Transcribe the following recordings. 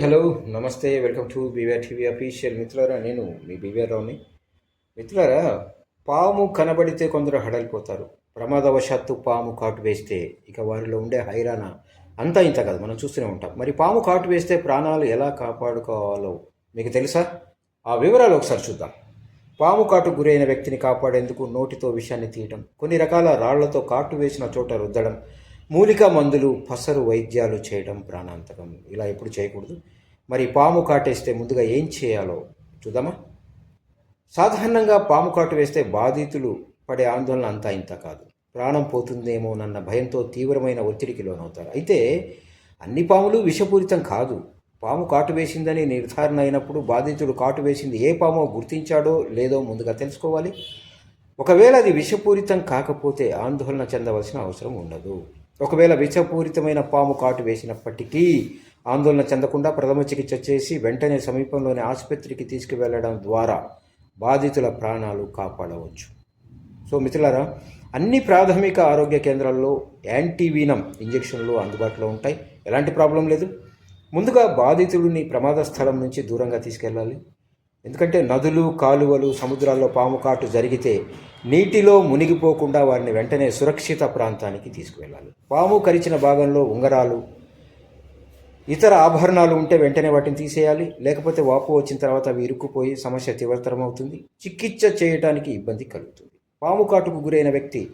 Hello నమస్తే welcome to BVR TV official మిత్రులారా నేను మీ బీవీఆర్ రావుని మిత్రులారా పాము కనబడితే కొందరు హడలిపోతారు. ప్రమాదవశాత్తు పాము కాటు వేస్తే ఇక వారిలో ఉండే హైరాణ అంతా ఇంత కాదు మనం చూస్తూనే ఉంటాం. మరి పాము కాటు వేస్తే ప్రాణాలు ఎలా కాపాడుకోవాలో మీకు తెలుసా? ఆ వివరాలు ఒకసారి చూద్దాం. పాము కాటు గురైన వ్యక్తిని కాపాడేందుకు నోటితో విషయాన్ని తీయటం కొన్ని రకాల రాళ్ళతో కాటు వేసిన చోట రుద్దడం మూలిక మందులు పసరు వైద్యాలు చేయడం ప్రాణాంతకం. ఇలా ఎప్పుడు చేయకూడదు. మరి పాము కాటేస్తే ముందుగా ఏం చేయాలో చూద్దామా? సాధారణంగా పాము కాటు వేస్తే బాధితులు పడే ఆందోళన అంతా ఇంత కాదు. ప్రాణం పోతుందేమోనన్న భయంతో తీవ్రమైన ఒత్తిడికి లోనవుతారు. అయితే అన్ని పాములు విషపూరితం కాదు. పాము కాటు వేసిందని నిర్ధారణ అయినప్పుడు బాధితుడు కాటు వేసింది ఏ పామో గుర్తించాడో లేదో ముందుగా తెలుసుకోవాలి. ఒకవేళ అది విషపూరితం కాకపోతే ఆందోళన చెందవలసిన అవసరం ఉండదు. ఒకవేళ విషపూరితమైన పాము కాటు వేసినప్పటికీ ఆందోళన చెందకుండా ప్రథమ చికిత్స చేసి వెంటనే సమీపంలోని ఆసుపత్రికి తీసుకువెళ్ళడం ద్వారా బాధితుల ప్రాణాలు కాపాడవచ్చు. సో మిత్రులారా అన్ని ప్రాథమిక ఆరోగ్య కేంద్రాల్లో యాంటీవీనం ఇంజెక్షన్లు అందుబాటులో ఉంటాయి. ఎలాంటి ప్రాబ్లం లేదు. ముందుగా బాధితుడిని ప్రమాద స్థలం నుంచి దూరంగా తీసుకెళ్ళాలి ఎందుకంటే నదులు కాలువలు సముద్రాల్లో పాము కాటు జరిగితే నీటిలో మునిగిపోకుండా వారిని వెంటనే సురక్షిత ప్రాంతానికి తీసుకువెళ్ళాలి. పాము కరిచిన భాగంలో ఉంగరాలు ఇతర ఆభరణాలు ఉంటే వెంటనే వాటిని తీసేయాలి. లేకపోతే వాపు వచ్చిన తర్వాత అవి ఇరుక్కుపోయి సమస్య తీవ్రతరమవుతుంది. చికిత్స చేయడానికి ఇబ్బంది కలుగుతుంది. పాము కాటుకు గురైన వ్యక్తి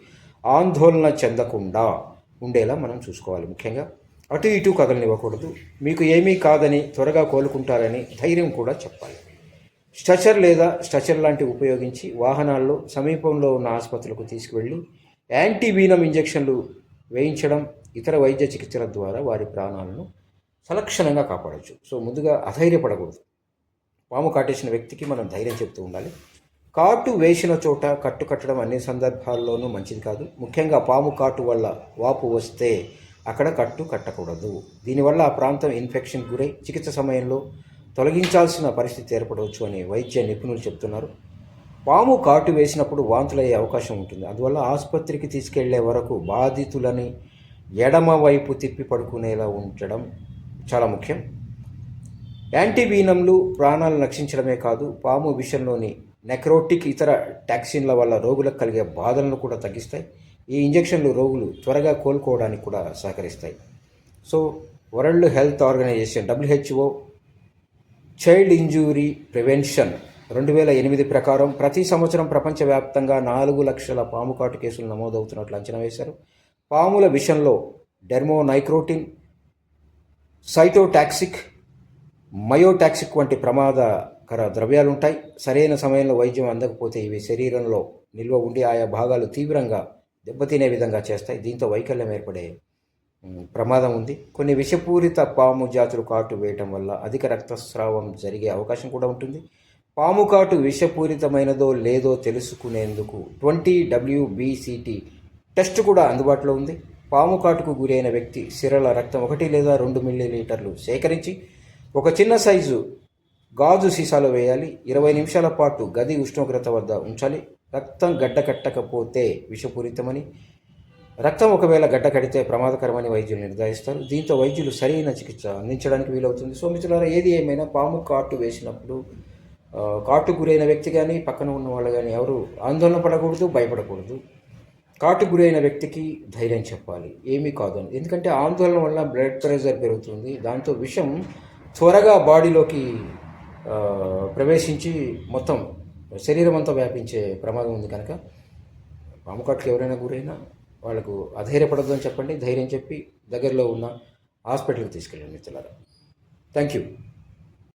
ఆందోళన చెందకుండా ఉండేలా మనం చూసుకోవాలి ముఖ్యంగా. అటు ఇటు కదలనివ్వకూడదు. మీకు ఏమీ కాదని త్వరగా కోలుకుంటారని ధైర్యం కూడా చెప్పాలి. స్ట్రచర్ లేదా స్ట్రచర్ లాంటివి ఉపయోగించి వాహనాల్లో సమీపంలో ఉన్న ఆసుపత్రులకు తీసుకువెళ్ళి యాంటీబీనం ఇంజెక్షన్లు వేయించడం ఇతర వైద్య చికిత్సల ద్వారా వారి ప్రాణాలను సలక్షణంగా కాపాడవచ్చు సో ముందుగా అధైర్యపడకూడదు. పాము కాటేసిన వ్యక్తికి మనం ధైర్యం చెప్తూ ఉండాలి. కాటు వేసిన చోట కట్టు కట్టడం అన్ని సందర్భాల్లోనూ మంచిది కాదు. ముఖ్యంగా పాము కాటు వల్ల వాపు వస్తే అక్కడ కట్టు కట్టకూడదు. దీనివల్ల ఆ ప్రాంతం ఇన్ఫెక్షన్ గురై చికిత్స సమయంలో తొలగించాల్సిన పరిస్థితి ఏర్పడవచ్చు అని వైద్య నిపుణులు చెప్తున్నారు. పాము కాటు వేసినప్పుడు వాంతులయ్యే అవకాశం ఉంటుంది. అందువల్ల ఆసుపత్రికి తీసుకెళ్ళే వరకు బాధితులని ఎడమ వైపు తిప్పి పడుకునేలా ఉంచడం చాలా ముఖ్యం. యాంటీబీనంలు ప్రాణాలను రక్షించడమే కాదు పాము విషయంలోని నెక్రోటిక్ ఇతర టాక్సిన్ల వల్ల రోగులకు కలిగే బాధలను కూడా తగ్గిస్తాయి. ఈ ఇంజెక్షన్లు రోగులు త్వరగా కోలుకోవడానికి కూడా సహకరిస్తాయి. So world health organization WHO child injury prevention రెండు వేల ఎనిమిది ప్రకారం ప్రతి సంవత్సరం ప్రపంచవ్యాప్తంగా నాలుగు లక్షల పాము కాటు కేసులు నమోదవుతున్నట్లు అంచనా వేశారు. పాముల విషయంలో డెర్మోనైక్రోటిన్ సైటోటాక్సిక్ మయోటాక్సిక్ వంటి ప్రమాదకర ద్రవ్యాలు ఉంటాయి సరైన సమయంలో వైద్యం అందకపోతే ఇవి శరీరంలో నిల్వ ఉండి ఆయా భాగాలు తీవ్రంగా దెబ్బతినే విధంగా చేస్తాయి. దీంతో వైకల్యం ఏర్పడే ప్రమాదం ఉంది. కొన్ని విషపూరిత పాము జాతులు కాటు వేయటం వల్ల అధిక రక్తస్రావం జరిగే అవకాశం కూడా ఉంటుంది. పాము కాటు విషపూరితమైనదో లేదో తెలుసుకునేందుకు ట్వంటీ డబ్ల్యూబీసీటీ టెస్ట్ కూడా అందుబాటులో ఉంది. పాము కాటుకు గురైన వ్యక్తి సిరల రక్తం ఒకటి లేదా రెండు మిల్లీలీటర్లు సేకరించి ఒక చిన్న సైజు గాజు సీసాలో వేయాలి. ఇరవై నిమిషాల పాటు గది ఉష్ణోగ్రత వద్ద ఉంచాలి. రక్తం గడ్డ కట్టకపోతే విషపూరితమని రక్తం ఒకవేళ గడ్డ కడితే ప్రమాదకరమని వైద్యులు నిర్ధారిస్తారు. దీంతో వైద్యులు సరైన చికిత్స అందించడానికి వీలవుతుంది. సో మిత్రులారా ఏది ఏమైనా పాము కాటు వేసినప్పుడు కాటు గురైన వ్యక్తి కానీ పక్కన ఉన్న వాళ్ళు కానీ ఎవరు ఆందోళన పడకూడదు భయపడకూడదు. కాటు గురైన వ్యక్తికి ధైర్యం చెప్పాలి. ఏమీ కాదు. అని ఎందుకంటే ఆందోళన వల్ల బ్లడ్ ప్రెషర్ పెరుగుతుంది. దాంతో విషం త్వరగా బాడీలోకి ప్రవేశించి మొత్తం శరీరం అంతా వ్యాపించే ప్రమాదం ఉంది కనుక పాము కాట్లు ఎవరైనా గురైనా వాళ్ళకు అధైర్యపడద్దు అని చెప్పండి ధైర్యం చెప్పి దగ్గరలో ఉన్న హాస్పిటల్కి తీసుకెళ్ళండి మిత్రులారా. Thank you.